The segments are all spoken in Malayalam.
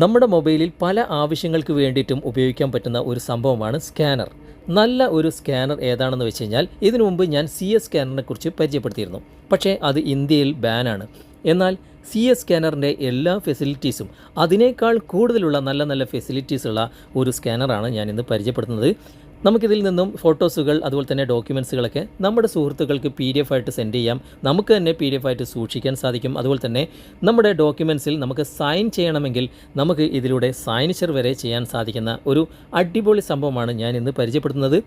നമ്മുടെ മൊബൈലിൽ പല ആവശ്യങ്ങൾക്ക് വേണ്ടിയിട്ടും ഉപയോഗിക്കാൻ പറ്റുന്ന ഒരു സംഭവമാണ് സ്കാനർ. നല്ല ഒരു സ്കാനർ ഏതാണെന്ന് വെച്ച് കഴിഞ്ഞാൽ ഇതിനു മുമ്പ് ഞാൻ സി എസ് സ്കാനറിനെ കുറിച്ച് പരിചയപ്പെടുത്തിയിരുന്നു. പക്ഷേ അത് ഇന്ത്യയിൽ ബാനാണ് എന്നാൽ സി എസ് സ്കാനറിന്റെ എല്ലാ ഫെസിലിറ്റീസും അതിനേക്കാൾ കൂടുതലുള്ള നല്ല നല്ല ഫെസിലിറ്റീസ് ഉള്ള ഒരു സ്കാനറാണ് ഞാൻ ഇന്ന് പരിചയപ്പെടുത്തുന്നത്. നമുക്കിതിൽ നിന്നും ഫോട്ടോസുകൾ അതുപോലെ തന്നെ ഡോക്യുമെൻസുകളൊക്കെ നമ്മുടെ സുഹൃത്തുക്കൾക്ക് പി ഡി എഫ് ആയിട്ട് സെൻഡ് ചെയ്യാം. നമുക്ക് തന്നെ പി ഡി എഫ് ആയിട്ട് സൂക്ഷിക്കാൻ സാധിക്കും. അതുപോലെ തന്നെ നമ്മുടെ ഡോക്യുമെൻസിൽ നമുക്ക് സൈൻ ചെയ്യണമെങ്കിൽ നമുക്ക് ഇതിലൂടെ സൈനിച്ചർ വരെ ചെയ്യാൻ സാധിക്കുന്ന ഒരു അടിപൊളി സംഭവമാണ് ഞാൻ ഇന്ന് പരിചയപ്പെടുത്തുന്നത്.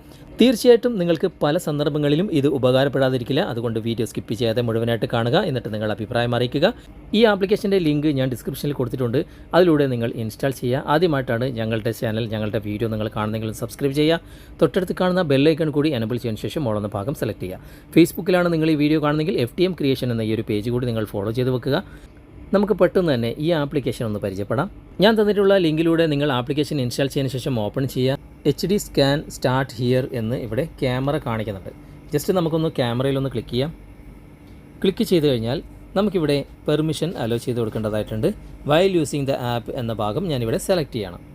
തീർച്ചയായിട്ടും നിങ്ങൾക്ക് പല സന്ദർഭങ്ങളിലും ഇത് ഉപകാരപ്പെടാതിരിക്കില്ല. അതുകൊണ്ട് വീഡിയോ സ്കിപ്പ് ചെയ്യാതെ മുഴുവനായിട്ട് കാണുക. എന്നിട്ട് നിങ്ങൾ അഭിപ്രായം അറിയിക്കുക. ഈ ആപ്ലിക്കേഷന്റെ ലിങ്ക് ഞാൻ ഡിസ്ക്രിപ്ഷനിൽ കൊടുത്തിട്ടുണ്ട്. അതിലൂടെ നിങ്ങൾ ഇൻസ്റ്റാൾ ചെയ്യുക. ആദ്യമായിട്ടാണ് ഞങ്ങളുടെ ചാനൽ ഞങ്ങളുടെ വീഡിയോ നിങ്ങൾ കാണുന്നെങ്കിലും സബ്സ്ക്രൈബ് ചെയ്യുക. തൊട്ടടുത്ത് കാണുന്ന ബെല്ലൈക്കൺ കൂടി എനബിൾ ചെയ്തതിന് ശേഷം മോളെന്ന ഭാഗം സെലക്ട് ചെയ്യുക. ഫേസ്ബുക്കിലാണ് നിങ്ങൾ ഈ വീഡിയോ കാണുന്നെങ്കിൽ എഫ് ടി എം ക്രിയേഷൻ എന്ന ഈ ഒരു പേജ് കൂടി നിങ്ങൾ ഫോളോ ചെയ്ത് വെക്കുക. നമുക്ക് പെട്ടെന്ന് തന്നെ ഈ ആപ്ലിക്കേഷൻ ഒന്ന് പരിചയപ്പെടാം. ഞാൻ തന്നിട്ടുള്ള ലിങ്കിലൂടെ നിങ്ങൾ ആപ്ലിക്കേഷൻ ഇൻസ്റ്റാൾ ചെയ്യുന്ന ശേഷം ഓപ്പൺ ചെയ്യുക. H D scan start here എന്ന് ഇവിടെ ക്യാമറ കാണിക്കുന്നുണ്ട്. ജസ്റ്റ് നമുക്കൊന്ന് ക്യാമറയിലൊന്ന് ക്ലിക്ക് ചെയ്യാം. ക്ലിക്ക് ചെയ്ത് കഴിഞ്ഞാൽ നമുക്കിവിടെ പെർമിഷൻ അലോ ചെയ്ത് കൊടുക്കേണ്ടതായിട്ടുണ്ട്. വയൽ യൂസിങ് ദ ആപ്പ് എന്ന ഭാഗം ഞാനിവിടെ സെലക്ട് ചെയ്യണം.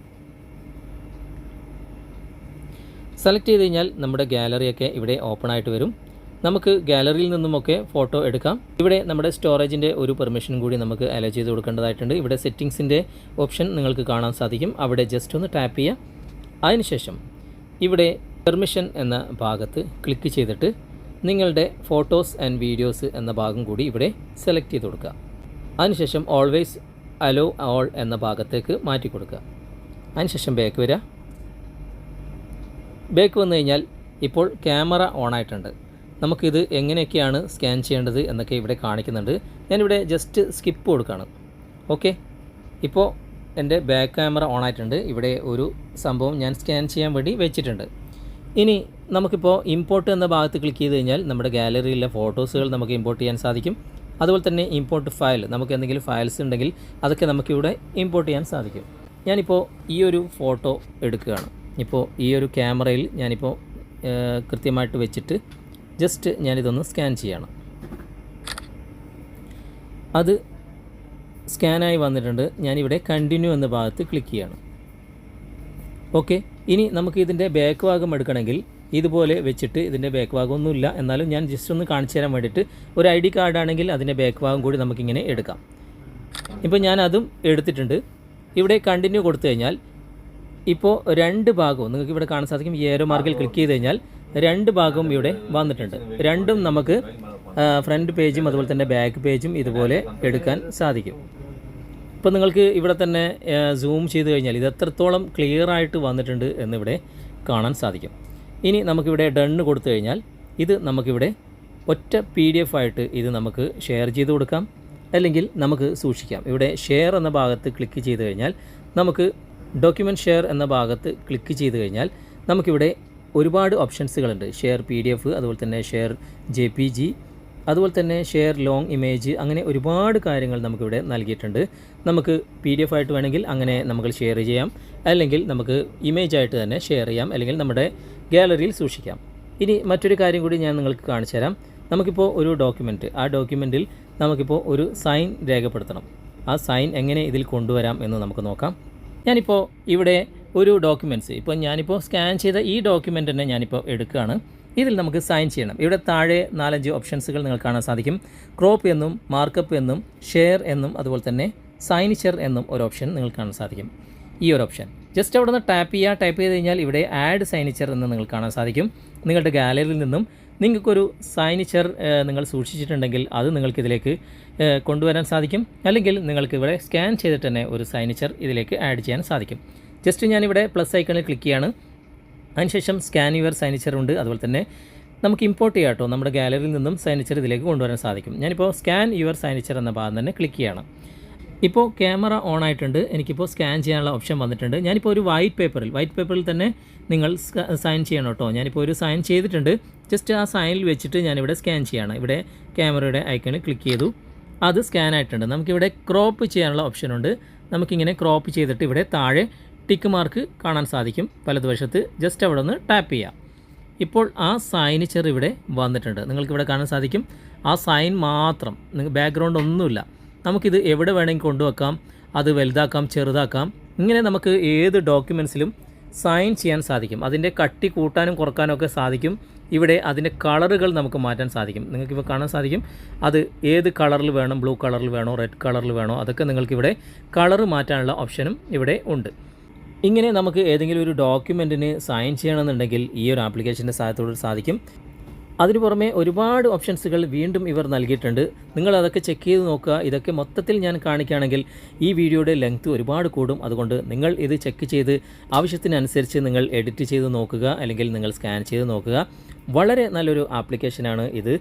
സെലക്ട് ചെയ്ത് കഴിഞ്ഞാൽ നമ്മുടെ ഗാലറിയൊക്കെ ഇവിടെ ഓപ്പൺ ആയിട്ട് വരും. നമുക്ക് ഗാലറിയിൽ നിന്നുമൊക്കെ ഫോട്ടോ എടുക്കാം. ഇവിടെ നമ്മുടെ സ്റ്റോറേജിന്റെ ഒരു പെർമിഷൻ കൂടി നമുക്ക് അലോ ചെയ്ത് കൊടുക്കേണ്ടതായിട്ടുണ്ട്. ഇവിടെ സെറ്റിങ്സിന്റെ ഓപ്ഷൻ നിങ്ങൾക്ക് കാണാൻ സാധിക്കും. അവിടെ ജസ്റ്റ് ഒന്ന് ടാപ്പ് ചെയ്യാം. അതിനുശേഷം ഇവിടെ പെർമിഷൻ എന്ന ഭാഗത്ത് ക്ലിക്ക് ചെയ്തിട്ട് നിങ്ങളുടെ ഫോട്ടോസ് ആൻഡ് വീഡിയോസ് എന്ന ഭാഗം കൂടി ഇവിടെ സെലക്ട് ചെയ്ത് കൊടുക്കുക. അതിനുശേഷം ഓൾവേസ് അലോ ഓൾ എന്ന ഭാഗത്തേക്ക് മാറ്റി കൊടുക്കുക. അതിനുശേഷം ബാക്ക് വരിക. ബാക്ക് വന്നു കഴിഞ്ഞാൽ ഇപ്പോൾ ക്യാമറ ഓൺ ആയിട്ടുണ്ട്. നമുക്കിത് എങ്ങനെയൊക്കെയാണ് സ്കാൻ ചെയ്യേണ്ടത് എന്നൊക്കെ ഇവിടെ കാണിക്കുന്നുണ്ട്. ഞാനിവിടെ ജസ്റ്റ് സ്കിപ്പ് കൊടുക്കുകയാണ് ഓക്കെ ഇപ്പോൾ എന്റെ ബാക്ക് ക്യാമറ ഓൺ ആയിട്ടുണ്ട്. ഇവിടെ ഒരു സംഭവം ഞാൻ സ്കാൻ ചെയ്യാൻ വേണ്ടി വെച്ചിട്ടുണ്ട്. ഇനി നമുക്കിപ്പോൾ ഇമ്പോർട്ട് എന്ന ഭാഗത്ത് ക്ലിക്ക് ചെയ്ത് കഴിഞ്ഞാൽ നമ്മുടെ ഗാലറിയിലെ ഫോട്ടോസുകൾ നമുക്ക് ഇമ്പോർട്ട് ചെയ്യാൻ സാധിക്കും. അതുപോലെ തന്നെ ഇമ്പോർട്ട് ഫയൽ നമുക്ക് എന്തെങ്കിലും ഫയൽസ് ഉണ്ടെങ്കിൽ അതൊക്കെ നമുക്കിവിടെ ഇമ്പോർട്ട് ചെയ്യാൻ സാധിക്കും. ഞാനിപ്പോൾ ഈ ഒരു ഫോട്ടോ എടുക്കുകയാണ്. ഇപ്പോൾ ഈ ഒരു ക്യാമറയിൽ ഞാനിപ്പോൾ കൃത്യമായിട്ട് വെച്ചിട്ട് ജസ്റ്റ് ഞാനിതൊന്ന് സ്കാൻ ചെയ്യണം. അത് സ്കാനായി വന്നിട്ടുണ്ട്. ഞാനിവിടെ കണ്ടിന്യൂ എന്ന ഭാഗത്ത് ക്ലിക്ക് ചെയ്യണം. ഓക്കെ ഇനി നമുക്ക് ഇതിന്റെ ബാക്ക് ഭാഗം എടുക്കണമെങ്കിൽ ഇതുപോലെ വെച്ചിട്ട് ഇതിന്റെ ബാക്ക് ഭാഗം ഒന്നുമില്ല എന്നാലും ഞാൻ ജസ്റ്റ് ഒന്ന് കാണിച്ചു തരാൻ വേണ്ടിയിട്ട് ഒരു ഐ ഡി കാർഡാണെങ്കിൽ അതിന്റെ ബാക്ക് ഭാഗം കൂടി നമുക്കിങ്ങനെ എടുക്കാം. ഇപ്പോൾ ഞാൻ അതും എടുത്തിട്ടുണ്ട്. ഇവിടെ കണ്ടിന്യൂ കൊടുത്തു കഴിഞ്ഞാൽ ഇപ്പോൾ രണ്ട് ഭാഗവും നിങ്ങൾക്ക് ഇവിടെ കാണാൻ സാധിക്കും. ഈ ഏരോ മാർക്കിൽ ക്ലിക്ക് ചെയ്ത് കഴിഞ്ഞാൽ രണ്ട് ഭാഗവും ഇവിടെ വന്നിട്ടുണ്ട്. രണ്ടും നമുക്ക് ഫ്രണ്ട് പേജും അതുപോലെ തന്നെ ബാക്ക് പേജും ഇതുപോലെ എടുക്കാൻ സാധിക്കും. ഇപ്പോൾ നിങ്ങൾക്ക് ഇവിടെ തന്നെ സൂം ചെയ്ത് കഴിഞ്ഞാൽ ഇത് എത്രത്തോളം ക്ലിയർ ആയിട്ട് വന്നിട്ടുണ്ട് എന്നിവിടെ കാണാൻ സാധിക്കും. ഇനി നമുക്കിവിടെ ഡണ്ണ് കൊടുത്തു കഴിഞ്ഞാൽ ഇത് നമുക്കിവിടെ ഒറ്റ പി ഡി എഫ് ആയിട്ട് ഇത് നമുക്ക് ഷെയർ ചെയ്ത് കൊടുക്കാം. അല്ലെങ്കിൽ നമുക്ക് സൂക്ഷിക്കാം. ഇവിടെ ഷെയർ എന്ന ഭാഗത്ത് ക്ലിക്ക് ചെയ്ത് കഴിഞ്ഞാൽ നമുക്ക് ഡോക്യുമെന്റ് ഷെയർ എന്ന ഭാഗത്ത് ക്ലിക്ക് ചെയ്ത് കഴിഞ്ഞാൽ നമുക്കിവിടെ ഒരുപാട് ഓപ്ഷൻസുകളുണ്ട്. ഷെയർ പി ഡി എഫ് അതുപോലെ തന്നെ ഷെയർ ജെ പി ജി അതുപോലെ തന്നെ ഷെയർ ലോങ് ഇമേജ് അങ്ങനെ ഒരുപാട് കാര്യങ്ങൾ നമുക്കിവിടെ നൽകിയിട്ടുണ്ട്. നമുക്ക് പി ഡി എഫ് ആയിട്ട് വേണമെങ്കിൽ അങ്ങനെ നമുക്ക് ഷെയർ ചെയ്യാം. അല്ലെങ്കിൽ നമുക്ക് ഇമേജ് ആയിട്ട് തന്നെ ഷെയർ ചെയ്യാം. അല്ലെങ്കിൽ നമ്മുടെ ഗാലറിയിൽ സൂക്ഷിക്കാം. ഇനി മറ്റൊരു കാര്യം കൂടി ഞാൻ നിങ്ങൾക്ക് കാണിച്ചു തരാം. നമുക്കിപ്പോൾ ഒരു ഡോക്യുമെന്റ് ആ ഡോക്യുമെന്റിൽ നമുക്കിപ്പോൾ ഒരു സൈൻ രേഖപ്പെടുത്തണം. ആ സൈൻ എങ്ങനെ ഇതിൽ കൊണ്ടുവരാം എന്ന് നമുക്ക് നോക്കാം. ഞാനിപ്പോൾ ഇവിടെ ഒരു ഡോക്യുമെന്റ്സ് ഇപ്പോൾ ഞാനിപ്പോൾ സ്കാൻ ചെയ്ത ഈ ഡോക്യുമെന്റ് തന്നെ ഞാനിപ്പോൾ എടുക്കുകയാണ്. ഇതിൽ നമുക്ക് സൈൻ ചെയ്യണം. ഇവിടെ താഴെ നാലഞ്ച് ഓപ്ഷൻസുകൾ നിങ്ങൾക്ക് കാണാൻ സാധിക്കും. ക്രോപ്പ് എന്നും മാർക്കപ്പ് എന്നും ഷെയർ എന്നും അതുപോലെ തന്നെ സൈനിച്ചർ എന്നും ഒരു ഓപ്ഷൻ നിങ്ങൾക്ക് കാണാൻ സാധിക്കും. ഈ ഒരു ഓപ്ഷൻ ജസ്റ്റ് അവിടെ നിന്ന് ടാപ്പ് ചെയ്യുക ടൈപ്പ് ചെയ്ത് കഴിഞ്ഞാൽ ഇവിടെ ആഡ് സൈനിച്ചർ എന്ന് നിങ്ങൾക്ക് കാണാൻ സാധിക്കും. നിങ്ങളുടെ ഗാലറിയിൽ നിന്നും നിങ്ങൾക്കൊരു സൈനിച്ചർ നിങ്ങൾ സൂക്ഷിച്ചിട്ടുണ്ടെങ്കിൽ അത് നിങ്ങൾക്ക് ഇതിലേക്ക് കൊണ്ടുവരാൻ സാധിക്കും. അല്ലെങ്കിൽ നിങ്ങൾക്ക് ഇവിടെ സ്കാൻ ചെയ്തിട്ട് തന്നെ ഒരു സൈനിച്ചർ ഇതിലേക്ക് ആഡ് ചെയ്യാൻ സാധിക്കും. ജസ്റ്റ് ഞാനിവിടെ പ്ലസ് ഐക്കണിൽ ക്ലിക്ക് ചെയ്യാണ്. അതിനുശേഷം സ്കാൻ യുവർ സൈനിച്ചർ ഉണ്ട്. അതുപോലെ തന്നെ നമുക്ക് ഇമ്പോർട്ട് ചെയ്യാം കേട്ടോ. നമ്മുടെ ഗാലറിയിൽ നിന്നും സൈനിച്ചർ ഇതിലേക്ക് കൊണ്ടുവരാൻ സാധിക്കും. ഞാനിപ്പോൾ സ്കാൻ യുവർ സൈനിച്ചർ എന്ന ഭാഗം തന്നെ ക്ലിക്ക് ചെയ്യണം. ഇപ്പോൾ ക്യാമറ ഓൺ ആയിട്ടുണ്ട്. എനിക്കിപ്പോൾ സ്കാൻ ചെയ്യാനുള്ള ഓപ്ഷൻ വന്നിട്ടുണ്ട്. ഞാനിപ്പോൾ ഒരു വൈറ്റ് പേപ്പറിൽ വൈറ്റ് പേപ്പറിൽ തന്നെ നിങ്ങൾ സൈൻ ചെയ്യണം കേട്ടോ. ഞാനിപ്പോൾ ഒരു സൈൻ ചെയ്തിട്ടുണ്ട്. ജസ്റ്റ് ആ സൈനിൽ വെച്ചിട്ട് ഞാനിവിടെ സ്കാൻ ചെയ്യാണ്. ഇവിടെ ക്യാമറയുടെ ഐക്കണിൽ ക്ലിക്ക് ചെയ്തു. അത് സ്കാൻ ആയിട്ടുണ്ട്. നമുക്കിവിടെ ക്രോപ്പ് ചെയ്യാനുള്ള ഓപ്ഷനുണ്ട് നമുക്കിങ്ങനെ ക്രോപ്പ് ചെയ്തിട്ട് ഇവിടെ താഴെ ടിക്ക് മാർക്ക് കാണാൻ സാധിക്കും. വലതുവശത്ത് ജസ്റ്റ് അവിടെ ഒന്ന് ടാപ്പ് ചെയ്യാം. ഇപ്പോൾ ആ സൈനിച്ചർ ഇവിടെ വന്നിട്ടുണ്ട്. നിങ്ങൾക്കിവിടെ കാണാൻ സാധിക്കും. ആ സൈൻ മാത്രം. ബാക്ക്ഗ്രൗണ്ട് ഒന്നുമില്ല. നമുക്കിത് എവിടെ വേണമെങ്കിൽ കൊണ്ടുവെക്കാം അത് വലുതാക്കാം ചെറുതാക്കാം. ഇങ്ങനെ നമുക്ക് ഏത് ഡോക്യുമെൻസിലും സൈൻ ചെയ്യാൻ സാധിക്കും. അതിന്റെ കട്ടി കൂട്ടാനും കുറക്കാനൊക്കെ സാധിക്കും. ഇവിടെ അതിന്റെ കളറുകൾ നമുക്ക് മാറ്റാൻ സാധിക്കും. നിങ്ങൾക്കിപ്പോൾ കാണാൻ സാധിക്കും. അത് ഏത് കളറിൽ വേണം ബ്ലൂ കളറിൽ വേണോ റെഡ് കളറിൽ വേണോ അതൊക്കെ നിങ്ങൾക്കിവിടെ കളർ മാറ്റാനുള്ള ഓപ്ഷനും ഇവിടെ ഉണ്ട്. ഇങ്ങനെ നമുക്ക് ഏതെങ്കിലും ഒരു ഡോക്യുമെന്റിന് സൈൻ ചെയ്യണമെന്നുണ്ടെങ്കിൽ ഈ ഒരു ആപ്ലിക്കേഷന്റെ സഹായത്തോട് സാധിക്കും. അതിനു പുറമെ ഒരുപാട് ഓപ്ഷൻസുകൾ വീണ്ടും ഇവർ നൽകിയിട്ടുണ്ട്. നിങ്ങൾ അതൊക്കെ ചെക്ക് ചെയ്ത് നോക്കുക. ഇതൊക്കെ മൊത്തത്തിൽ ഞാൻ കാണിക്കുകയാണെങ്കിൽ ഈ വീഡിയോയുടെ ലെങ്ത് ഒരുപാട് കൂടും. അതുകൊണ്ട് നിങ്ങൾ ഇത് ചെക്ക് ചെയ്ത് ആവശ്യത്തിനനുസരിച്ച് നിങ്ങൾ എഡിറ്റ് ചെയ്ത് നോക്കുക. അല്ലെങ്കിൽ നിങ്ങൾ സ്കാൻ ചെയ്ത് നോക്കുക. വളരെ നല്ലൊരു ആപ്ലിക്കേഷനാണ് ഇത്.